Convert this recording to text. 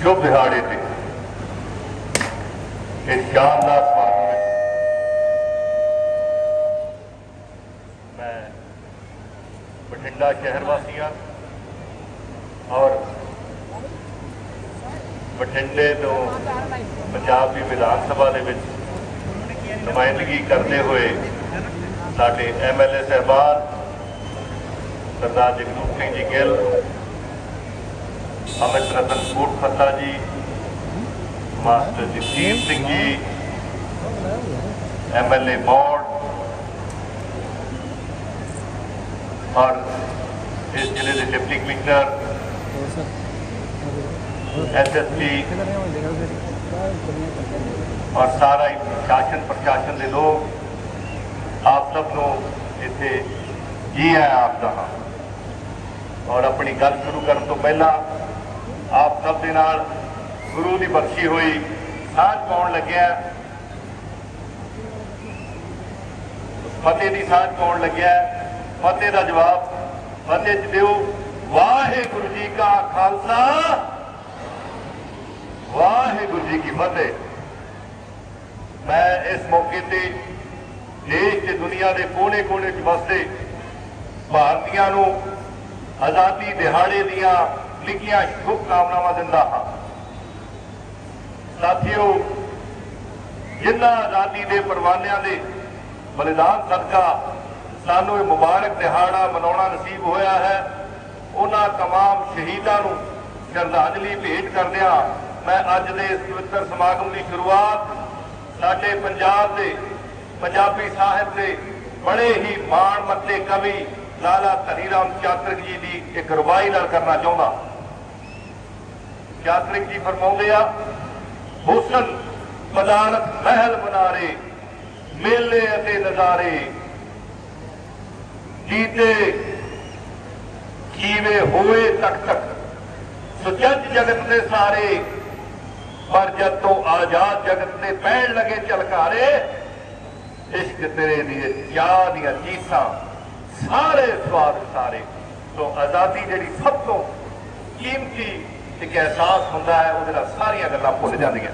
ਸ਼ੁਭ ਦਿਹਾੜੇ ਤੇ। ਇਸ ਸ਼ਾਨਦਾਰ ਸਮਾਗਮ ਵਿੱਚ ਮੈਂ ਬਠਿੰਡਾ ਸ਼ਹਿਰ ਵਾਸੀਆਂ ਔਰ ਬਠਿੰਡੇ ਤੋਂ ਪੰਜਾਬ ਦੀ ਵਿਧਾਨ ਸਭਾ ਦੇ ਵਿੱਚ ਨੁਮਾਇੰਦਗੀ ਕਰਦੇ ਹੋਏ ਸਾਡੇ ਐਮਐਲਏ ਸਹਿਬਾਨ ਸਰਦਾਰ ਜਗਰੂਪ ਸਿੰਘ ਜੀ ਗਿੱਲ ਅਮਿਤ ਰਤਨ ਕੋਟ ਫੱਤਾ ਜੀ, master Jagjit Singh ji MLA board, ਔਰ ਇਸ ਜ਼ਿਲ੍ਹੇ ਦੇ ਡਿਪਟੀ ਕਮਿਸ਼ਨਰ ਐਸਐਸਪੀ ਔਰ ਸਾਰਾ ਹੀ ਸ਼ਾਸਨ ਪ੍ਰਸ਼ਾਸਨ ਦੇ ਲੋਕ, ਆਪ ਸਭ ਨੂੰ ਇੱਥੇ ਜੀ ਆਇਆਂ ਆਖਦਾ ਹਾਂ। ਔਰ ਆਪਣੀ ਗੱਲ ਸ਼ੁਰੂ ਕਰਨ ਤੋਂ ਪਹਿਲਾਂ ਆਪ ਸਭ ਦੇ ਨਾਲ ਗੁਰੂ ਦੀ ਬਖਸ਼ੀ ਹੋਈ। ਸਾਂਝ ਪਾਉਣ ਲੱਗਿਆ। ਫਤਿਹ ਦੀ ਸਾਂਝ ਪਾਉਣ ਲੱਗਿਆ। ਫਤਿਹ ਦਾ ਜਵਾਬ ਫਤਿਹ ਚ ਦਿਓ। ਵਾਹਿਗੁਰੂ ਜੀ ਕਾ ਖਾਲਸਾ। ਵਾਹਿਗੁਰੂ ਜੀ ਕੀ ਫਤਿਹ। ਮੈਂ ਇਸ ਮੌਕੇ ਤੇ ਦੇਸ਼ ਤੇ ਦੁਨੀਆ ਦੇ ਕੋਨੇ-ਕੋਨੇ 'ਚ ਵਸਦੇ ਭਾਰਤੀਆਂ ਨੂੰ ਆਜ਼ਾਦੀ ਦਿਹਾੜੇ ਦੀਆਂ ਲਿਖੀਆਂ ਸ਼ੁਭ ਕਾਮਨਾਵਾਂ ਦਿੰਦਾ ਹਾਂ ਸਾਥੀਓ ਜਿਨ੍ਹਾਂ ਆਜ਼ਾਦੀ ਦੇ ਪਰਵਾਨਿਆਂ ਦੇ ਬਲੀਦਾਨ ਸਦਕਾ ਸਾਨੂੰ ਇਹ ਮੁਬਾਰਕ ਦਿਹਾੜਾ ਮਨਾਉਣਾ ਨਸੀਬ ਹੋਇਆ ਹੈ ਉਹਨਾਂ तमाम ਸ਼ਹੀਦਾਂ ਨੂੰ ਸ਼ਰਧਾਂਜਲੀ ਭੇਟ ਕਰਦਿਆਂ ਮੈਂ ਅੱਜ ਦੇ ਇਸ ਪਵਿੱਤਰ ਸਮਾਗਮ ਦੀ ਸ਼ੁਰੂਆਤ ਸਾਡੇ ਪੰਜਾਬ ਦੇ ਪੰਜਾਬੀ ਸਾਹਿਤ ਦੇ ਬੜੇ ਹੀ ਮਾਣ ਮੱਤੇ ਕਵੀ ਲਾਲਾ ਧਨੀਰਾਮ ਚਾਤਰਿਕ ਜੀ ਦੀ ਇੱਕ ਰਵਾਈ ਨਾਲ ਕਰਨਾ ਚਾਹੁੰਦਾ ਚਾਤਰਿਕ ਜੀ ਫਰਮਾਉਂਦੇ ਆ? ਹੁਸਨ ਮਦਾਨਤ ਮਹਿਲ ਬਨਾਰੇ, ਮੇਲੇ ਅਤੇ ਨਜ਼ਾਰੇ। ਜੀਤੇ ਜੀਵੇ ਹੋਏ ਤੱਕ ਤੱਕ। ਸੁਜੱਜ ਜਗਤ ਦੇ ਸਾਰੇ, ਪਰ ਜਦ ਤੋਂ ਆਜ਼ਾਦ ਜਗਤ ਦੇ ਪੈਣ ਲਗੇ ਚਲਕਾਰੇ ਇਸ਼ਕ ਤੇਰੇ ਦੀ ਚਾਹ ਦੀਆਂ ਚੀਸਾਂ ਸਾਰੇ ਸਵਾਦ ਸਾਰੇ। ਤੋਂ ਆਜ਼ਾਦੀ ਜਿਹੜੀ ਸਭ ਤੋਂ ਕੀਮਤੀ ਇੱਕ ਅਹਿਸਾਸ ਹੁੰਦਾ ਹੈ ਉਹਦੇ ਨਾਲ ਸਾਰੀਆਂ ਗੱਲਾਂ ਭੁੱਲ ਜਾਂਦੀਆਂ।